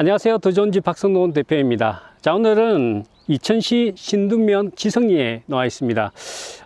안녕하세요. 더존지 박성노 대표입니다. 자, 오늘은 이천시 신둔면 지성리에 나와 있습니다.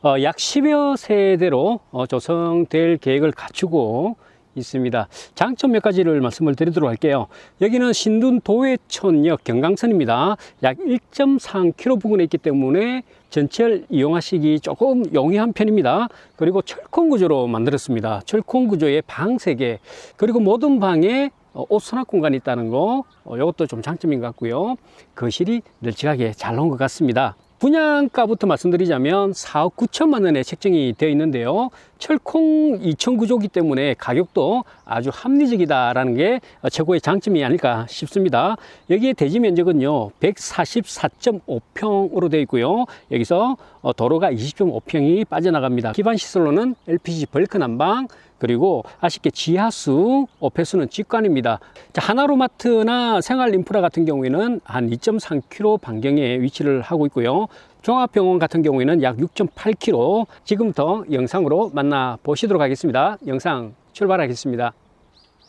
어, 약 10여 세대로 어, 조성될 계획을 갖추고 있습니다. 장점 몇 가지를 말씀을 드리도록 할게요. 여기는 신둔 도회촌역 경강선입니다. 약 1.3km 부근에 있기 때문에 전철 이용하시기 조금 용이한 편입니다. 그리고 철콘 구조로 만들었습니다. 철콘 구조의 방 3개, 그리고 모든 방에 어, 옷 수납 공간이 있다는 거, 어, 이것도 좀 장점인 것 같고요. 거실이 널찍하게 잘 나온 것 같습니다. 분양가부터 말씀드리자면 4억 9천만 원에 책정이 되어 있는데요. 철콩 2천 구조기 때문에 가격도 아주 합리적이다라는 게 최고의 장점이 아닐까 싶습니다. 여기에 대지 면적은요 144.5평으로 되어 있고요. 여기서 어, 도로가 20.5평이 빠져나갑니다. 기반 시설로는 LPG 벌크 난방 그리고 아쉽게 지하수, 오페스는 직관입니다. 자, 하나로마트나 생활 인프라 같은 경우에는 한 2.3km 반경에 위치를 하고 있고요. 종합병원 같은 경우에는 약 6.8km. 지금부터 영상으로 만나 보시도록 하겠습니다. 영상 출발하겠습니다.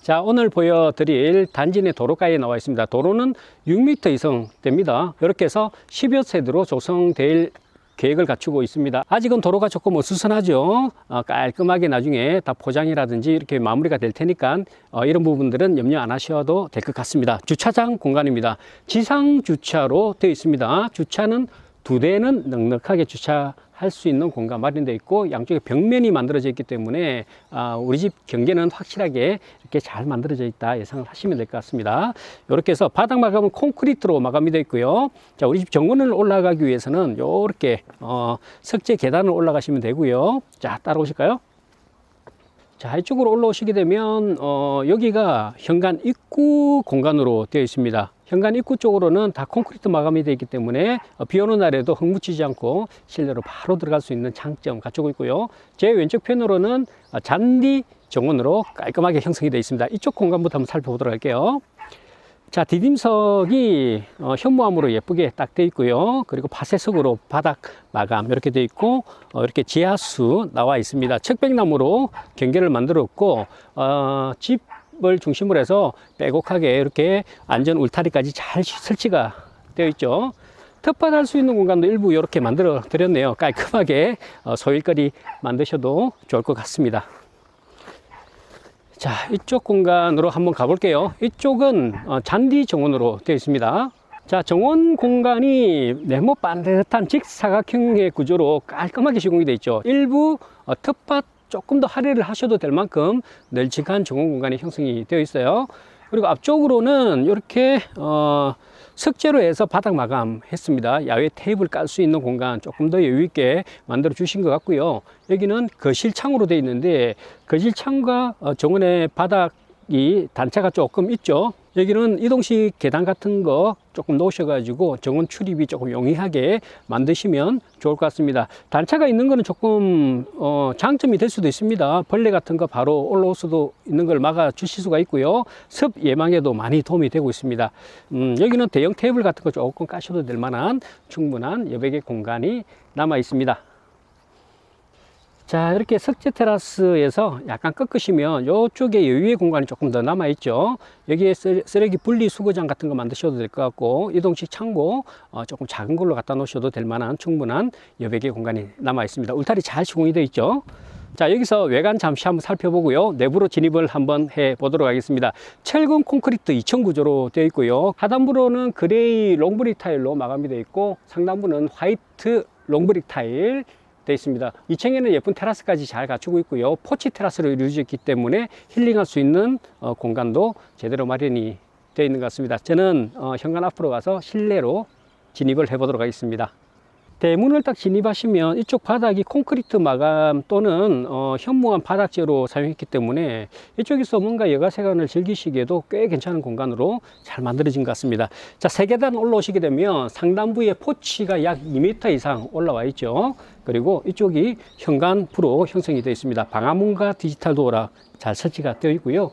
자, 오늘 보여드릴 단지 내 도로가에 나와 있습니다. 도로는 6m 이상 됩니다. 이렇게 해서 10여 세대로 조성될 계획을 갖추고 있습니다. 아직은 도로가 조금 어수선하죠. 어, 깔끔하게 나중에 다 포장이라든지 이렇게 마무리가 될 테니까 어, 이런 부분들은 염려 안 하셔도 될 것 같습니다. 주차장 공간입니다. 지상 주차로 되어 있습니다. 주차는 두 대는 넉넉하게 주차할 수 있는 공간 마련되어 있고 양쪽에 벽면이 만들어져 있기 때문에 아, 우리 집 경계는 확실하게 이렇게 잘 만들어져 있다 예상을 하시면 될 것 같습니다. 이렇게 해서 바닥 마감은 콘크리트로 마감이 되어 있고요. 자, 우리 집 정원을 올라가기 위해서는 이렇게 어, 석재 계단을 올라가시면 되고요. 자, 따라오실까요? 자, 이쪽으로 올라오시게 되면, 어, 여기가 현관 입구 공간으로 되어 있습니다. 현관 입구 쪽으로는 다 콘크리트 마감이 되어 있기 때문에 어, 비 오는 날에도 흙 묻히지 않고 실내로 바로 들어갈 수 있는 장점 갖추고 있고요. 제 왼쪽 편으로는 어, 잔디 정원으로 깔끔하게 형성이 되어 있습니다. 이쪽 공간부터 한번 살펴보도록 할게요. 자, 디딤석이 어, 현무암으로 예쁘게 딱 되어 있고요. 그리고 파쇄석으로 바닥 마감 이렇게 되어 있고 어, 이렇게 지하수 나와 있습니다. 척백나무로 경계를 만들었고 어, 집을 중심으로 해서 빼곡하게 이렇게 안전 울타리까지 잘 설치가 되어 있죠. 텃밭할 수 있는 공간도 일부 이렇게 만들어 드렸네요. 깔끔하게 어, 소일거리 만드셔도 좋을 것 같습니다. 자, 이쪽 공간으로 한번 가볼게요. 이쪽은 어, 잔디 정원으로 되어 있습니다. 자, 정원 공간이 네모 반듯한 직사각형의 구조로 깔끔하게 시공이 되어 있죠. 일부 어, 텃밭 조금 더 할애를 하셔도 될 만큼 널찍한 정원 공간이 형성이 되어 있어요. 그리고 앞쪽으로는 이렇게 어, 석재로 해서 바닥 마감했습니다. 야외 테이블 깔 수 있는 공간 조금 더 여유 있게 만들어 주신 것 같고요. 여기는 거실 창으로 되어 있는데 거실 창과 어, 정원의 바닥이 단차가 조금 있죠. 여기는 이동식 계단 같은 거 조금 놓으셔가지고 정원 출입이 조금 용이하게 만드시면 좋을 것 같습니다. 단차가 있는 거는 조금 어, 장점이 될 수도 있습니다. 벌레 같은 거 바로 올라올 수도 있는 걸 막아 주실 수가 있고요. 습 예방에도 많이 도움이 되고 있습니다. 음, 여기는 대형 테이블 같은 거 조금 까셔도 될 만한 충분한 여백의 공간이 남아 있습니다. 자, 이렇게 석재 테라스에서 약간 꺾으시면 이쪽에 여유의 공간이 조금 더 남아 있죠. 여기에 쓰- 쓰레기 분리 수거장 같은 거 만드셔도 될 것 같고, 이동식 창고 어, 조금 작은 걸로 갖다 놓으셔도 될 만한 충분한 여백의 공간이 남아 있습니다. 울타리 잘 시공이 되어 있죠. 자, 여기서 외관 잠시 한번 살펴보고요. 내부로 진입을 한번 해 보도록 하겠습니다. 철근 콘크리트 2층 구조로 되어 있고요. 하단부로는 그레이 롱브릭 타일로 마감이 되어 있고, 상단부는 화이트 롱브릭 타일 되어 있습니다. 2층에는 예쁜 테라스까지 잘 갖추고 있고요. 포치 테라스로 이루어졌기 때문에 힐링할 수 있는 어, 공간도 제대로 마련이 되어 있는 것 같습니다. 저는 어, 현관 앞으로 가서 실내로 진입을 해보도록 하겠습니다. 대문을 딱 진입하시면 이쪽 바닥이 콘크리트 마감 또는 어, 현무암 바닥재로 사용했기 때문에 이쪽에서 뭔가 여가생활을 즐기시기에도 꽤 괜찮은 공간으로 잘 만들어진 것 같습니다. 자, 세 계단 올라오시게 되면 상단부에 포치가 약 2m 이상 올라와 있죠. 그리고 이쪽이 현관부로 형성이 되어 있습니다. 방화문과 디지털 도어락 잘 설치가 되어 있고요.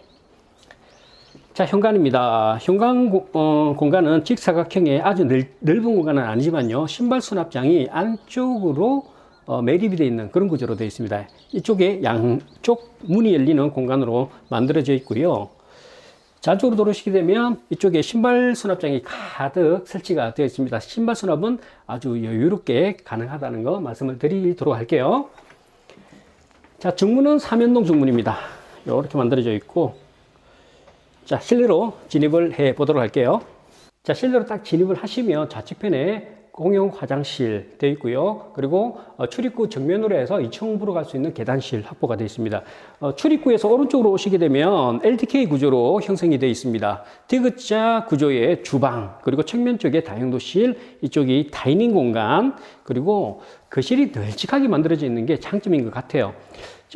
자, 현관입니다. 현관 고- 어, 공간은 직사각형의 아주 넓, 넓은 공간은 아니지만요. 신발 수납장이 안쪽으로 어, 매립이 되어 있는 그런 구조로 되어 있습니다. 이쪽에 양쪽 문이 열리는 공간으로 만들어져 있고요. 자, 안쪽으로 들어오시게 되면 이쪽에 신발 수납장이 가득 설치가 되어 있습니다. 신발 수납은 아주 여유롭게 가능하다는 거 말씀을 드리도록 할게요. 자, 중문은 삼연동 중문입니다. 이렇게 만들어져 있고, 자, 실내로 진입을 해 보도록 할게요. 자, 실내로 딱 진입을 하시면 좌측편에 공용 화장실 되어 있고요. 그리고 어, 출입구 정면으로 해서 2층으로 갈 수 있는 계단실 확보가 되어 있습니다. 어, 출입구에서 오른쪽으로 오시게 되면 LDK 구조로 형성이 되어 있습니다. 디귿자 구조의 주방, 그리고 측면 쪽에 다용도실, 이쪽이 다이닝 공간, 그리고 거실이 널찍하게 만들어져 있는 게 장점인 것 같아요.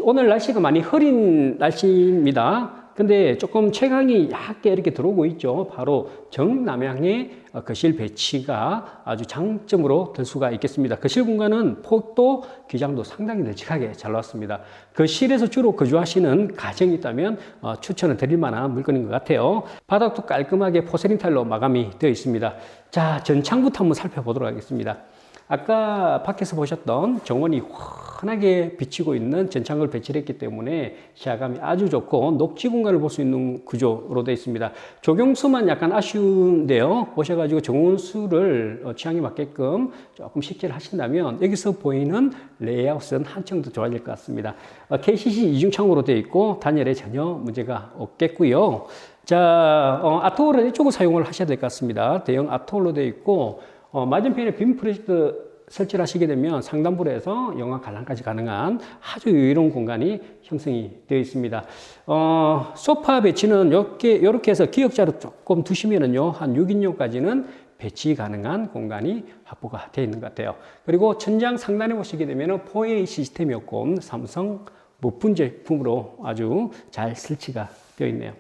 오늘 날씨가 많이 흐린 날씨입니다. 근데 조금 채광이 얇게 이렇게 들어오고 있죠. 바로 정남향의 어, 거실 배치가 아주 장점으로 될 수가 있겠습니다. 거실 공간은 폭도 기장도 상당히 널찍하게 잘 나왔습니다. 거실에서 주로 거주하시는 가정이 있다면 어, 추천을 드릴 만한 물건인 것 같아요. 바닥도 깔끔하게 포세린 타일로 마감이 되어 있습니다. 자, 전창부터 한번 살펴보도록 하겠습니다. 아까 밖에서 보셨던 정원이 환하게 비치고 있는 전창을 배치를 했기 때문에 시야감이 아주 좋고 녹지 공간을 볼 수 있는 구조로 되어 있습니다. 조경수만 약간 아쉬운데요. 보셔가지고 정원수를 어, 취향에 맞게끔 조금 식재를 하신다면 여기서 보이는 레이아웃은 한층 더 좋아질 것 같습니다. 어, KCC 이중창으로 되어 있고 단열에 전혀 문제가 없겠고요. 자, 어, 아트홀은 이쪽을 사용을 하셔야 될 것 같습니다. 대형 아트홀로 되어 있고 어, 맞은편에 빔 프로젝트 설치를 하시게 되면 상단부에서 영하 관람까지 가능한 아주 여유로운 공간이 형성이 되어 있습니다. 어, 소파 배치는 이렇게, 이렇게 해서 기역자로 조금 두시면은요, 한 6인용까지는 배치 가능한 공간이 확보가 되어 있는 것 같아요. 그리고 천장 상단에 보시게 되면 4A 시스템이었고, 삼성 무분 제품으로 아주 잘 설치가 되어 있네요.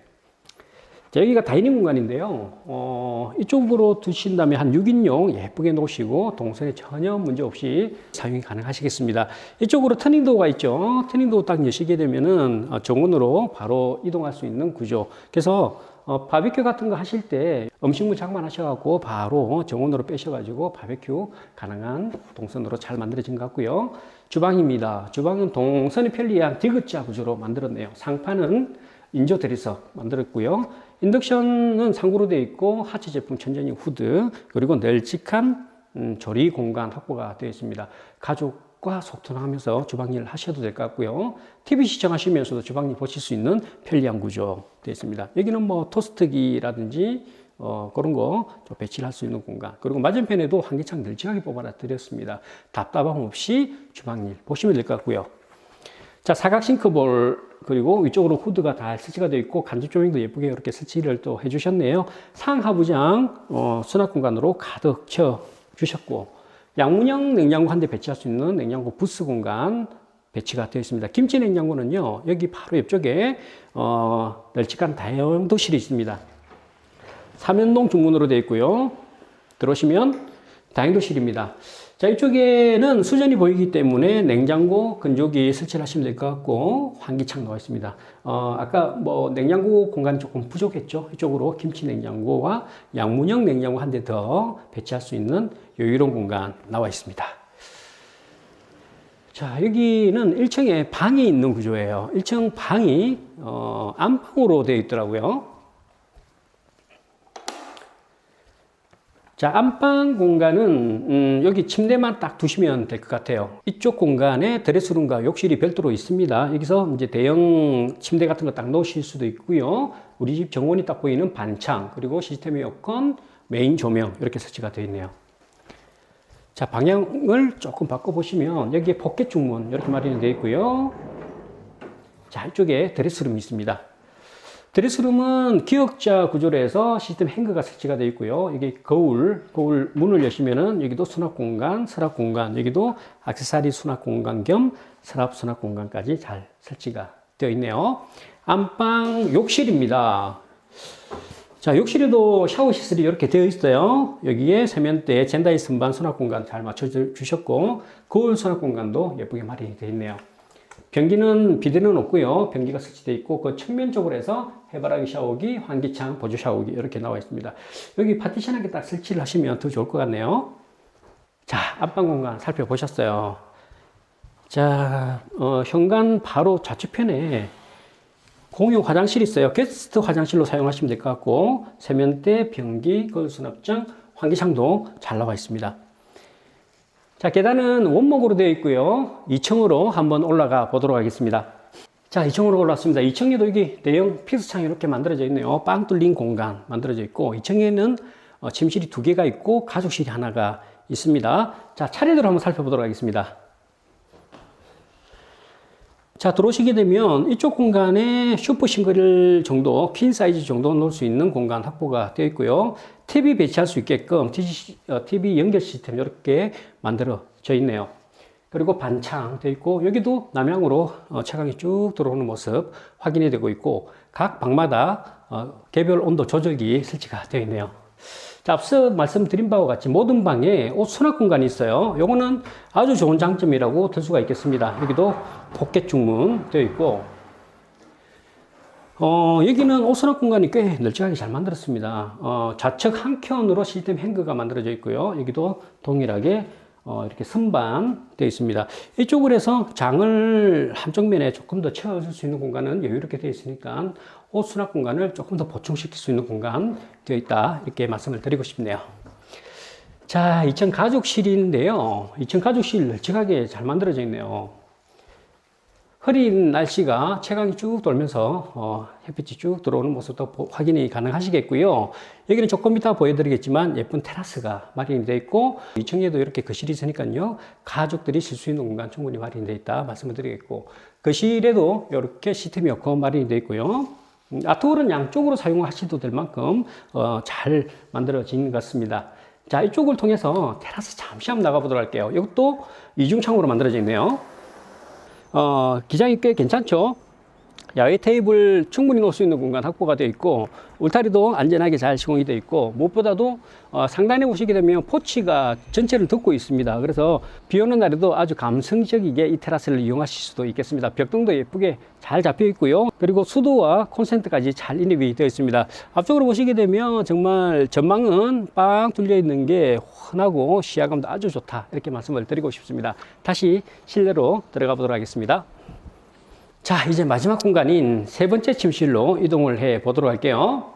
자, 여기가 다이닝 공간인데요. 어, 이쪽으로 두신다면 한 6인용 예쁘게 놓으시고 동선에 전혀 문제 없이 사용이 가능하시겠습니다. 이쪽으로 터닝도어가 있죠. 터닝도어 딱 여시게 되면은 어, 정원으로 바로 이동할 수 있는 구조. 그래서 어, 바비큐 같은 거 하실 때 음식물 장만하셔갖고 바로 정원으로 빼셔가지고 바비큐 가능한 동선으로 잘 만들어진 것 같고요. 주방입니다. 주방은 동선이 편리한 디귿자 구조로 만들었네요. 상판은 인조 대리석 만들었고요. 인덕션은 상구로 되어 있고 하체 제품 천전용 후드 그리고 널찍한 음, 조리 공간 확보가 되어 있습니다. 가족과 소통하면서 주방일 하셔도 될 것 같고요. TV 시청하시면서도 주방 일 보실 수 있는 편리한 구조 되어 있습니다. 여기는 뭐 토스트기라든지 어, 그런 거 배치를 할 수 있는 공간. 그리고 맞은편에도 환기창 널찍하게 뽑아놔 드렸습니다. 답답함 없이 주방 일 보시면 될 것 같고요. 자, 사각 싱크볼 그리고 위쪽으로 후드가 다 설치가 되어 있고 간접 조명도 예쁘게 이렇게 설치를 또 해주셨네요. 상하부장 어, 수납 공간으로 가득 채워 주셨고 양문형 냉장고 한 대 배치할 수 있는 냉장고 부스 공간 배치가 되어 있습니다. 김치 냉장고는요 여기 바로 옆쪽에 어, 널찍한 다용도실이 있습니다. 삼연동 중문으로 되어 있고요. 들어오시면 다용도실입니다. 자, 이쪽에는 수전이 보이기 때문에 냉장고 건조기 설치를 하시면 될 것 같고, 환기창 나와 있습니다. 어, 아까 뭐 냉장고 공간이 조금 부족했죠? 이쪽으로 김치 냉장고와 양문형 냉장고 한 대 더 배치할 수 있는 여유로운 공간 나와 있습니다. 자, 여기는 1층에 방이 있는 구조예요. 1층 방이, 어, 안방으로 되어 있더라고요. 자, 안방 공간은 음, 여기 침대만 딱 두시면 될 것 같아요. 이쪽 공간에 드레스룸과 욕실이 별도로 있습니다. 여기서 이제 대형 침대 같은 거 딱 놓으실 수도 있고요. 우리 집 정원이 딱 보이는 반창, 그리고 시스템 에어컨, 메인 조명 이렇게 설치가 되어 있네요. 자, 방향을 조금 바꿔 보시면 여기에 포켓 중문 이렇게 마련이 되어 있고요. 자, 이쪽에 드레스룸이 있습니다. 드레스룸은 기역자 구조로 해서 시스템 행거가 설치가 되어 있고요. 이게 거울, 거울 문을 여시면은 여기도 수납 공간, 서랍 공간, 여기도 액세서리 수납 공간 겸 서랍 수납 공간까지 잘 설치가 되어 있네요. 안방 욕실입니다. 자, 욕실에도 샤워 시설이 이렇게 되어 있어요. 여기에 세면대, 젠다이 선반 수납 공간 잘 맞춰 주셨고, 거울 수납 공간도 예쁘게 마련이 되어 있네요. 변기는 비대는 없고요. 변기가 설치되어 있고 그 측면 쪽으로 해서 해바라기 샤워기, 환기창, 보조 샤워기 이렇게 나와 있습니다. 여기 파티션하게 딱 설치를 하시면 더 좋을 것 같네요. 자, 안방 공간 살펴보셨어요. 자, 어, 현관 바로 좌측편에 공용 화장실이 있어요. 게스트 화장실로 사용하시면 될 것 같고 세면대, 변기, 거울 수납장, 환기창도 잘 나와 있습니다. 자, 계단은 원목으로 되어 있고요. 2층으로 한번 올라가 보도록 하겠습니다. 자, 2층으로 올랐습니다. 2층에도 여기 대형 피스창이 이렇게 만들어져 있네요. 빵 뚫린 공간 만들어져 있고 2층에는 어, 침실이 두 개가 있고 가족실이 하나가 있습니다. 자, 차례대로 한번 살펴보도록 하겠습니다. 자, 들어오시게 되면 이쪽 공간에 슈퍼 싱글 정도, 퀸 사이즈 정도 놓을 수 있는 공간 확보가 되어 있고요. TV 배치할 수 있게끔 TV 연결 시스템 이렇게 만들어져 있네요. 그리고 반창 되어 있고 여기도 남향으로 어, 채광이 쭉 들어오는 모습 확인이 되고 있고 각 방마다 어, 개별 온도 조절기 설치가 되어 있네요. 자, 앞서 말씀드린 바와 같이 모든 방에 옷 수납 공간이 있어요. 요거는 아주 좋은 장점이라고 들 수가 있겠습니다. 여기도 포켓 중문 되어 있고, 어, 여기는 옷 수납 공간이 꽤 널찍하게 잘 만들었습니다. 어, 좌측 한 켠으로 시스템 행거가 만들어져 있고요. 여기도 동일하게 어, 이렇게 선반 되어 있습니다. 이쪽으로 해서 장을 한쪽 면에 조금 더 채워줄 수 있는 공간은 여유롭게 되어 있으니까 옷 수납 공간을 조금 더 보충시킬 수 있는 공간 되어 있다. 이렇게 말씀을 드리고 싶네요. 자, 2층 가족실인데요. 2층 가족실 널찍하게 잘 만들어져 있네요. 흐린 날씨가 채광이 쭉 돌면서 어, 햇빛이 쭉 들어오는 모습도 보- 확인이 가능하시겠고요. 여기는 조금 이따 보여드리겠지만 예쁜 테라스가 마련이 되어 있고 2층에도 이렇게 거실이 있으니까요. 가족들이 쉴 수 있는 공간 충분히 마련이 되어 있다 말씀을 드리겠고 거실에도 이렇게 시스템이 없고 마련이 되어 있고요. 음, 아트홀은 양쪽으로 사용하셔도 될 만큼 어, 잘 만들어진 것 같습니다. 자, 이쪽을 통해서 테라스 잠시 한번 나가보도록 할게요. 이것도 이중창으로 만들어져 있네요. 어, 기장이 꽤 괜찮죠? 야외 테이블 충분히 놓을 수 있는 공간 확보가 되어 있고 울타리도 안전하게 잘 시공이 되어 있고 무엇보다도 어, 상단에 오시게 되면 포치가 전체를 덮고 있습니다. 그래서 비 오는 날에도 아주 감성적이게 이 테라스를 이용하실 수도 있겠습니다. 벽등도 예쁘게 잘 잡혀 있고요. 그리고 수도와 콘센트까지 잘 인입이 되어 있습니다. 앞쪽으로 보시게 되면 정말 전망은 빵 뚫려 있는 게 환하고 시야감도 아주 좋다. 이렇게 말씀을 드리고 싶습니다. 다시 실내로 들어가 보도록 하겠습니다. 자, 이제 마지막 공간인 세 번째 침실로 이동을 해 보도록 할게요.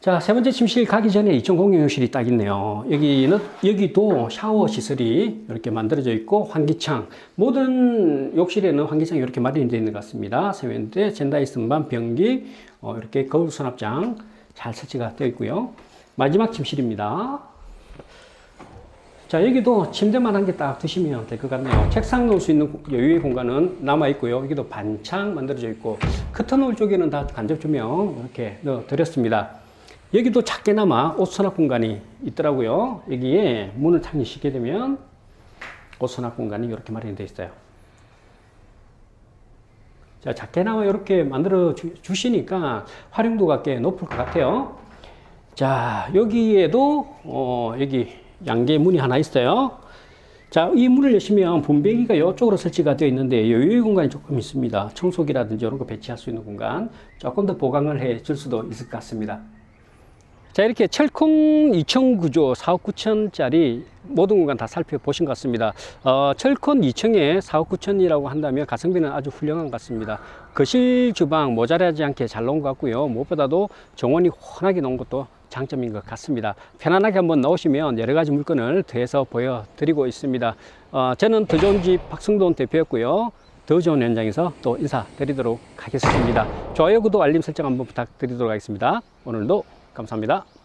자, 세 번째 침실 가기 전에 2층 공용욕실이 딱 있네요. 여기는, 여기도 샤워 시설이 이렇게 만들어져 있고, 환기창. 모든 욕실에는 환기창이 이렇게 마련이 되어 있는 것 같습니다. 세면대, 젠다이 선반, 변기, 어, 이렇게 거울 수납장 잘 설치가 되어 있고요. 마지막 침실입니다. 자, 여기도 침대만 한 개 딱 두시면 될 것 같네요. 책상 놓을 수 있는 여유의 공간은 남아 있고요. 여기도 반창 만들어져 있고, 커튼 놓을 쪽에는 다 간접 조명 이렇게 넣어 드렸습니다. 여기도 작게나마 옷 수납 공간이 있더라고요. 여기에 문을 탁시게 되면 옷 수납 공간이 이렇게 마련이 되어 있어요. 자, 작게나마 이렇게 만들어 주, 주시니까 활용도가 꽤 높을 것 같아요. 자, 여기에도, 어, 여기 양계 문이 하나 있어요. 자, 이 문을 여시면 분배기가 이쪽으로 설치가 되어 있는데 여유의 공간이 조금 있습니다. 청소기라든지 이런 거 배치할 수 있는 공간 조금 더 보강을 해 줄 수도 있을 것 같습니다. 자, 이렇게 철콩 2층 구조 4억 9천짜리 모든 공간 다 살펴보신 것 같습니다. 어, 철콘 2층에 4억 9천이라고 한다면 가성비는 아주 훌륭한 것 같습니다. 거실 주방 모자라지 않게 잘 놓은 것 같고요. 무엇보다도 정원이 훤하게 놓은 것도 장점인 것 같습니다. 편안하게 한번 넣으시면 여러 가지 물건을 더해서 보여드리고 있습니다. 어, 저는 더 좋은 집 박승돈 대표였고요. 더 좋은 현장에서 또 인사드리도록 하겠습니다. 좋아요, 구독, 알림 설정 한번 부탁드리도록 하겠습니다. 오늘도 감사합니다.